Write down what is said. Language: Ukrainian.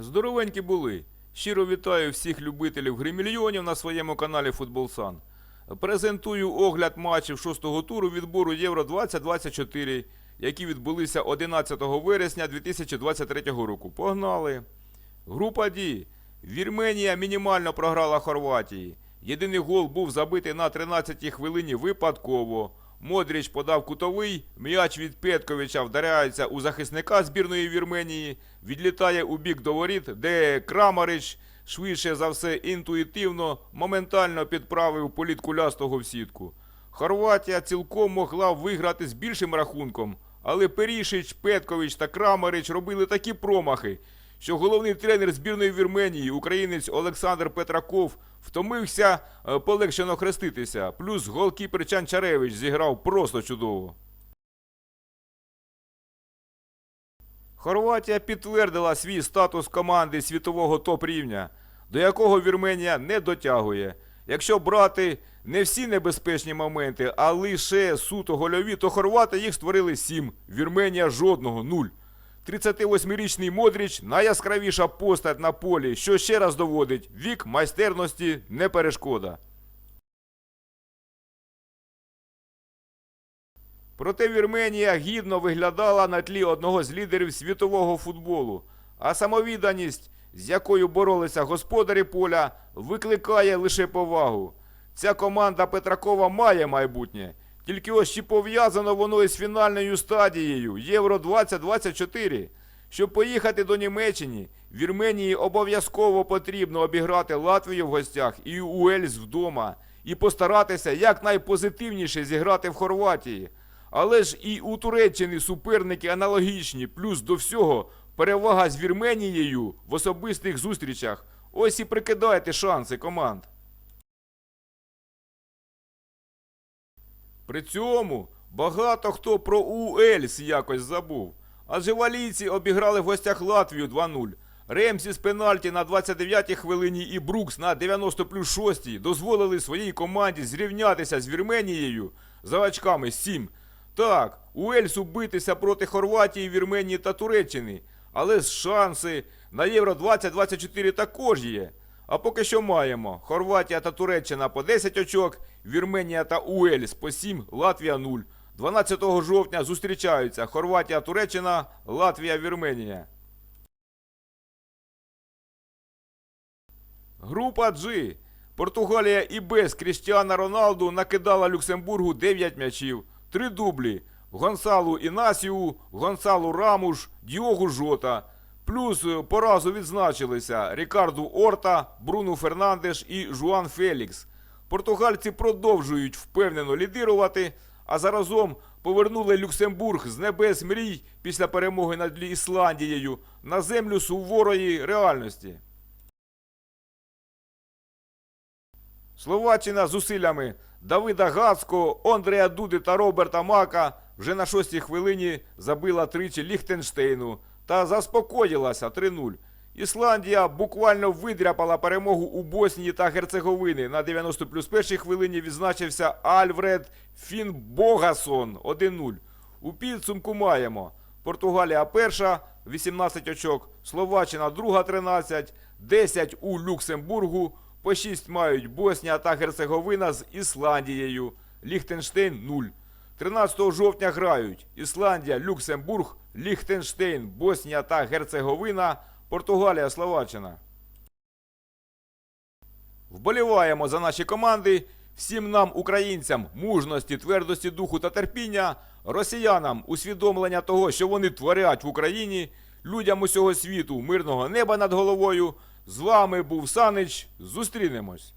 Здоровенькі були. Щиро вітаю всіх любителів гримільйонів на своєму каналі Футболсан. Презентую огляд матчів шостого туру відбору Євро 2024, які відбулися 11 вересня 2023 року. Погнали! Група Ді. Вірменія мінімально програла Хорватії. Єдиний гол був забитий на 13-й хвилині випадково. Модріч подав кутовий, м'яч від Петковича вдаряється у захисника збірної Вірменії, відлітає у бік до воріт, де Крамарич швидше за все інтуїтивно, моментально підправив політ кулястого в сітку. Хорватія цілком могла виграти з більшим рахунком, але Перішич, Петкович та Крамарич робили такі промахи, що головний тренер збірної Вірменії, українець Олександр Петраков, втомився е, полегшено хреститися. Плюс голкіпер Чанчаревич зіграв просто чудово. Хорватія підтвердила свій статус команди світового топ-рівня, до якого Вірменія не дотягує. Якщо брати не всі небезпечні моменти, а лише суто гольові, то хорвати їх створили 7, Вірменія жодного 0. 38-річний Модріч найяскравіша постать на полі, що ще раз доводить, вік майстерності не перешкода. Проте Вірменія гідно виглядала на тлі одного з лідерів світового футболу, а самовідданість, з якою боролися господарі поля, викликає лише повагу. Ця команда Петракова має майбутнє, тільки ось чи пов'язано воно із фінальною стадією Євро 2024. Щоб поїхати до Німеччини, Вірменії обов'язково потрібно обіграти Латвію в гостях і Уельс вдома, і постаратися якнайпозитивніше зіграти в Хорватії. Але ж і у Туреччини суперники аналогічні, плюс до всього перевага з Вірменією в особистих зустрічах. Ось і прикидайте шанси команд. При цьому багато хто про Уельс якось забув. Адже валійці обіграли в гостях Латвію 2-0. Ремсі з пенальті на 29-й хвилині і Брукс на 90 плюс 6 дозволили своїй команді зрівнятися з Вірменією за очками 7. Так, Уельсу битися проти Хорватії, Вірменії та Туреччини, але шанси на Євро 2024 також є. А поки що маємо Хорватія та Туреччина по 10 очок, Вірменія та Уельс по 7, Латвія 0. 12 жовтня зустрічаються Хорватія, Туреччина, Латвія, Вірменія. Група G. Португалія і без Кріштіана Роналду накидала Люксембургу 9 м'ячів, 3 дублі. Гонсалу Інасіу, Гонсалу Рамуш, Діогу Жота. Плюс е, по разу відзначилися Рікарду Орта, Бруно Фернандеш і Жуан Фелікс. Португальці продовжують впевнено лідирувати, а заразом повернули Люксембург з небес мрій після перемоги над Ісландією на землю суворої реальності. Словаччина зусиллями Давида Гацького, Ондрея Дуди та Роберта Мака вже на шостій хвилині забила тричі Ліхтенштейну та заспокоїлася 3-0. Ісландія буквально видряпала перемогу у Боснії та Герцеговини. На 90 плюс першій хвилині відзначився Альвред Фінбогасон. 1-0. У підсумку маємо. Португалія перша 18 очок, Словаччина друга 13, 10 у Люксембургу, по 6 мають Боснія та Герцеговина з Ісландією, Ліхтенштейн 0. 13 жовтня грають Ісландія, Люксембург, Ліхтенштейн, Боснія та Герцеговина, Португалія, Словаччина. Вболіваємо за наші команди. Всім нам, українцям, мужності, твердості духу та терпіння, росіянам усвідомлення того, що вони творять в Україні, людям усього світу, мирного неба над головою. З вами був Санич. Зустрінемось.